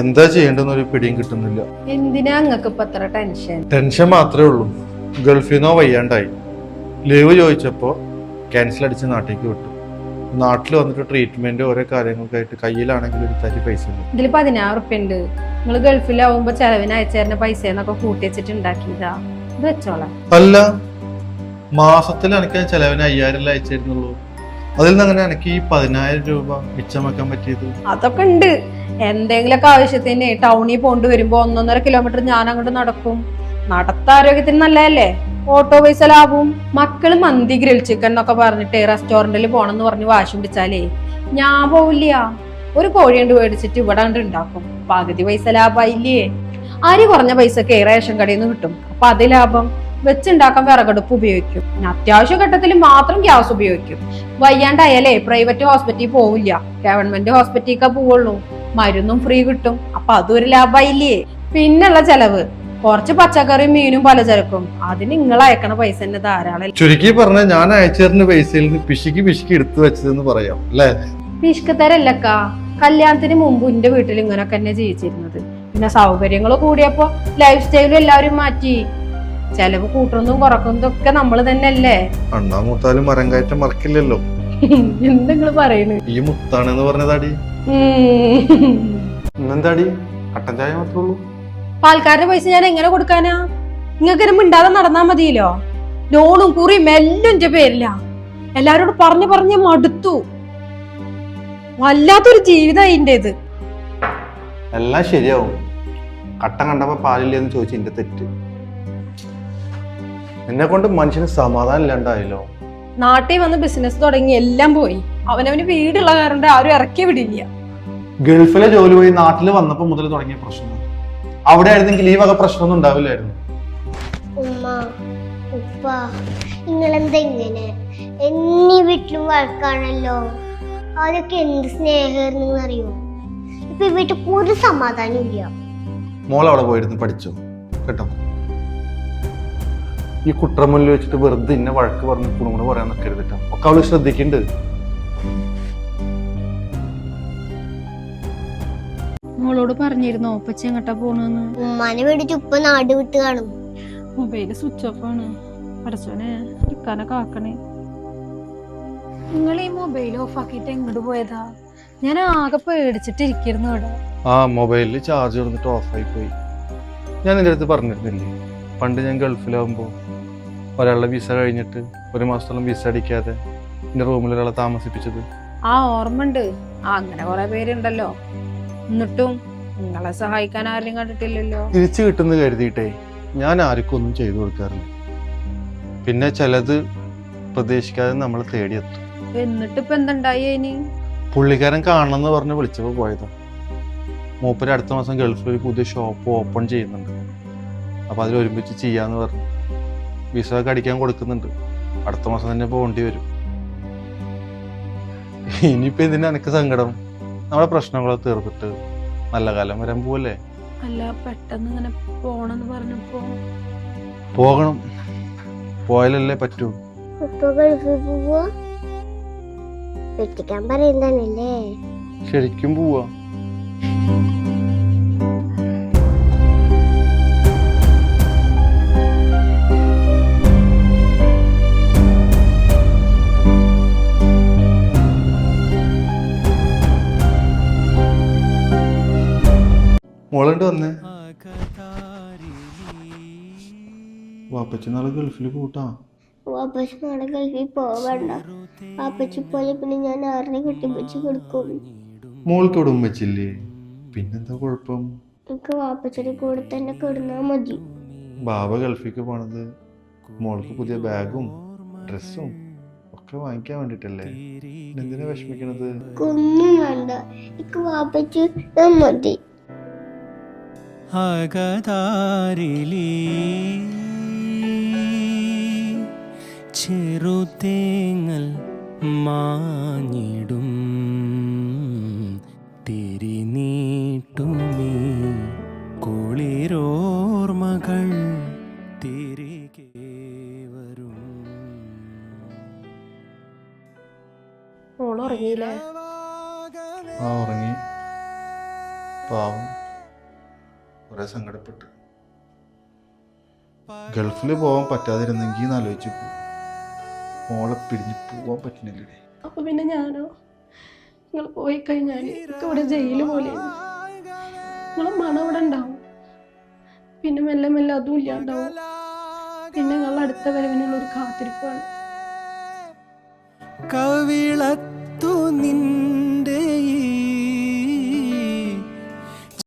എന്താ ചെയ്യേണ്ടെന്ന് ഒരു പിടിയും കിട്ടുന്നില്ല. എന്തിനാ അങ്ങക്ക് ഇപ്പൊ അത്ര ടെൻഷൻ? ടെൻഷൻ മാത്രമേ ഉള്ളൂ. ഗൾഫിൽ നിന്നോ വയ്യാണ്ടായി. ലീവ് ചോദിച്ചപ്പോ ക്യാൻസൽ അടിച്ച് നാട്ടിലേക്ക് വിട്ടു. നാട്ടിൽ വന്നിട്ട് ട്രീറ്റ്മെന്റ് ഓരോ കാര്യങ്ങൾക്കായിട്ട് കയ്യിലാണെങ്കിൽ ഒരു തരി പൈസ ഇല്ല ഇതിൽ പതിനാറ് ഉറുപ്പ്യ ഉണ്ട് നിങ്ങൾ ഗൾഫിലാവുമ്പോ ചെലവിന് അയച്ചേരുന്ന പൈസ എന്നൊക്കെ കൂട്ടി വെച്ചിട്ട് ഉണ്ടാക്കിയതാ ഇത് വെച്ചോളാം. അല്ല മാസത്തിൽ എനിക്ക് ചെലവിന് അയ്യായിരം അയച്ചിരുന്നുള്ളൂ. അതിൽ നിന്ന് എനിക്ക് ഈ പതിനായിരം രൂപ മിച്ചം വെക്കാൻ പറ്റിയത്? അതൊക്കെ ഉണ്ട്. എന്തെങ്കിലുമൊക്കെ ആവശ്യത്തിന് ടൗണിൽ പോണ്ട് വരുമ്പോ ഒന്നൊന്നര കിലോമീറ്റർ ഞാൻ അങ്ങോട്ട് നടക്കും. നടത്ത ആരോഗ്യത്തിന് നല്ലതല്ലേ? ഓട്ടോ പൈസ ലാഭവും. മക്കൾ മന്തി ഗ്രിൽ ചിക്കൻ എന്നൊക്കെ പറഞ്ഞിട്ട് റെസ്റ്റോറന്റിൽ പോണെന്ന് പറഞ്ഞ് വാശി പിടിച്ചാലേ ഞാൻ പോവില്ല. ഒരു കോഴി കൊണ്ട് മേടിച്ചിട്ട് ഇവിടെ കണ്ട് ഉണ്ടാക്കും പകുതി പൈസ ലാഭമായില്ലേ? അരി കുറഞ്ഞ പൈസക്ക് റേഷൻ കടയിൽ നിന്ന് കിട്ടും. അപ്പൊ അത് ലാഭം. വെച്ചുണ്ടാക്കാൻ വിറകടുപ്പ് ഉപയോഗിക്കും. പിന്നെ അത്യാവശ്യ ഘട്ടത്തിൽ മാത്രം ഗ്യാസ് ഉപയോഗിക്കും. വയ്യാണ്ടായാലേ പ്രൈവറ്റ് ഹോസ്പിറ്റലിൽ പോവില്ല. ഗവൺമെന്റ് ഹോസ്പിറ്റലിലേക്കാ പോവുള്ളൂ. മരുന്നും ഫ്രീ കിട്ടും. അപ്പൊ അതൊരു ലാഭമായില്ലേ? പിന്നുള്ള ചെലവ്. കുറച്ച് പച്ചക്കറിയും മീനും പലചരക്കും. അതിന് നിങ്ങൾ അയക്കണ പൈസ തന്നെ ധാരാളം. ചുരുക്കി പറഞ്ഞ ഞാൻ അയച്ചേരുന്ന പൈസയിൽ നിന്ന് പിശുക്കി പിശുക്കി എടുത്തു വെച്ചതെന്ന് പറയാം. അല്ലേ? പിഷ്കത്തരല്ലക്കാ കല്യാണത്തിന് മുമ്പ് എന്റെ വീട്ടിൽ ഇങ്ങനൊക്കെ തന്നെ ജീവിച്ചിരുന്നത്. പിന്നെ സൗകര്യങ്ങൾ കൂടിയപ്പോ ലൈഫ് സ്റ്റൈലും എല്ലാവരും മാറ്റി. ചെലവ് കൂട്ടുന്നതും കുറക്കുന്നതും ഒക്കെ നമ്മൾ തന്നെയല്ലേ? അണ്ണാ മൂത്താലും മരം കയറ്റം മറക്കില്ലല്ലോ. എന്തെങ്കിലും പറയുന്നു? ഈ മുത്താണെന്ന് പറഞ്ഞതാടി. ഇന്നെന്താടി? കട്ടൻ ചായ മാത്രമേ ഉള്ളൂ? പാൽക്കാരുടെ പൈസ ഞാൻ എങ്ങനെ കൊടുക്കാനാ? നിങ്ങൾക്ക് മിണ്ടാതെ നടന്നാ മതിയല്ലോ. ലോണും കുറിയും എല്ലാം എന്റെ പേരില്ല എല്ലാരോടും പറഞ്ഞു പറഞ്ഞ് മടുത്തു. വല്ലാത്തൊരു ജീവിതം ഇത് എല്ലാം ശരിയാവും. കട്ടൻ കണ്ടപ്പോ പാലില്ലെന്ന് ചോദിച്ചു എന്റെ തെറ്റ്. എന്നെ കൊണ്ട് മനുഷ്യന് സമാധാനം ഇല്ലാണ്ടായല്ലോ. നാട്ടിൽ വന്ന് ബിസിനസ് തുടങ്ങി എല്ലാം പോയി. അവനവന് വീടുള്ള കാരണം ആരും ഇറക്കി വിടില്ല. ഗൾഫിലെ ജോലി പോയി നാട്ടിൽ വന്നപ്പോ മുതൽ തുടങ്ങിയ പ്രശ്നം. അവിടെ ആയിരുന്നെങ്കിൽ ഈ വക പ്രശ്നമൊന്നും ഉണ്ടാവില്ലായിരുന്നു. ഉമ്മ ഉപ്പ നിങ്ങളെന്താ ഇങ്ങനെ? എന്നീ വീട്ടിലും വഴക്കാണല്ലോ. അതൊക്കെ എന്ത് സ്നേഹമായിരുന്നു അറിയോ ഇപ്പൊ ഈ വീട്ടിൽ ഒരു സമാധാനം ഇല്ല. മോൾ അവിടെ പോയിരുന്നു പഠിച്ചു. കേട്ടോ? ഈ കുട്ടമുന്നിൽ വെച്ചിട്ട് വെറുതെ ഇന്നെ വഴക്ക് പറഞ്ഞ് കുണുകുണു പറയാൻ നിൽക്കരുത് കേട്ടോ ഒക്കെ അവൾ ശ്രദ്ധിക്കുന്നുണ്ട് മോളോട് പറഞ്ഞിരുന്നോ ഒപ്പച്ച എങ്ങട്ടാ പോണെന്ന്? ഉമ്മാനെ വേണ്ടിട്ട് ഉപ്പ നാട് വിട്ട് കാണും. മൊബൈൽ സ്വിച്ച് ഓഫ് ആണ്. പഠിച്ചോനെ ഇരിക്കാനൊക്കെ കാക്കണേ. നിങ്ങൾ ഈ മൊബൈൽ ഓഫ് ആക്കിയിട്ട് എങ്ങോട്ട് പോയതാ? ഞാൻ ആകെ പേടിച്ചിട്ട് ഇരിക്കുന്നു ഇവിടെ. ആ മൊബൈലിൽ ചാർജ് കൊടുത്തിട്ട് ഓഫായി പോയി. ഞാൻ നിന്റെ അടുത്ത് പറഞ്ഞിരുന്നില്ലേ? പണ്ട് ഞാൻ ഗൾഫിലാകുമ്പോൾ ഒരാളുടെ വിസ കഴിഞ്ഞിട്ട് ഒരു മാസത്തോളം വിസ അടിക്കാതെ എന്റെ റൂമിൽ ഒരാളെ താമസിപ്പിച്ചത്. ആ ഓർമ്മണ്ട് ആ അങ്ങനെ കുറെ പേരുണ്ടല്ലോ. എന്നിട്ടും നിങ്ങളെ സഹായിക്കാൻ ആരെയും കണ്ടിട്ടില്ലല്ലോ. തിരിച്ചു കിട്ടുന്ന കരുതിയിട്ടേ ഞാൻ ആർക്കും ഒന്നും ചെയ്തു കൊടുക്കാറില്ല. പിന്നെ ചിലത് പ്രതീക്ഷിക്കാതെ നമ്മൾ തേടിയെത്തും. എന്നിട്ട് ഇപ്പൊ എന്തുണ്ടായി ഇനി? പുള്ളിക്കാരൻ കാണണമെന്ന് പറഞ്ഞ് വിളിച്ചപ്പോൾ പോയതാ. മൂപ്പര് അടുത്ത മാസം ഗൾഫിൽ ഒരു പുതിയ ഷോപ്പ് ഓപ്പൺ ചെയ്യുന്നുണ്ട്. അപ്പോൾ അതിൽ ഒരുമിച്ച് ചെയ്യാന്ന് പറഞ്ഞു. വിസ ഒക്കെ അടിക്കാൻ കൊടുക്കുന്നുണ്ട്. അടുത്ത മാസം തന്നെ പോകേണ്ടി വരും. ഇനിയിപ്പോൾ ഇതിന് എനിക്ക് സങ്കടം? നമ്മുടെ പ്രശ്നങ്ങളെ തീർത്തിട്ട് നല്ല കാലം വരാൻ പോവല്ലേ? അല്ല പെട്ടെന്ന് ഇങ്ങനെ പോണെന്ന് പറഞ്ഞപ്പോ. പോകണം. പോയാലല്ലേ പറ്റൂ. ശരിക്കും പോവാ. മോളുണ്ട് വന്നേ. വാപ്പച്ചി നാളെ ഗൾഫിൽ കൂട്ടാ. വാപ്പച്ചി നാളെ ഗൾഫിൽ പോവണ്ട വാപ്പച്ചി പോലെ പിന്നെ ഞാൻ ആറിനെ കെട്ടിപ്പിടിച്ച് കൊടുക്കും. മോൾക്ക് ഇവിടെ ഉമ്മച്ചില്ലേ? പിന്നെന്താ കുഴപ്പം? എനിക്ക് വാപ്പച്ചിയുടെ കൂടെ തന്നെ കിടന്നാ മതി. ബാബ ഗൾഫിക്ക് പോണത്. മോൾക്ക് പുതിയ ബാഗും ഡ്രസ്സും ഒക്കെ വാങ്ങിക്കാൻ വേണ്ടിട്ടല്ലേ? എന്തിനാ വിഷമിക്കണത്? ഒന്നും വേണ്ട. എനിക്ക് വാപ്പച്ചി ഞാൻ മതി. അകതാരിലി ചെറുതേങ്ങൽ മാഞ്ഞിടും തിരിനീട്ടുമീ കുളിരോർമകൾ തിരികെ വരും. മോൾ ഉറങ്ങിയില്ലേ ആ ഉറങ്ങി. പാവം. കുറെ സങ്കടപ്പെട്ട്. ഗൾഫിൽ പോകാൻ പറ്റാതിരുന്നെങ്കിൽ എന്ന് ആലോചിച്ചു മോളെ പിരിഞ്ഞ് പോവാൻ പറ്റുന്നില്ലേ അപ്പൊ പിന്നെ ഞാനോ? നിങ്ങൾ പോയി കഴിഞ്ഞാൽ ഇവിടെ ജയിൽ പോലെയാണ്. നിങ്ങളെ മണം ഇവിടെ ഉണ്ടാവും. പിന്നെ മെല്ലെ മെല്ലെ അതും ഇല്ലാണ്ടാവും. പിന്നെ നിങ്ങൾ അടുത്ത വരവിനുള്ള ഒരു കാത്തിരിപ്പാണ്. കവിളത്ത്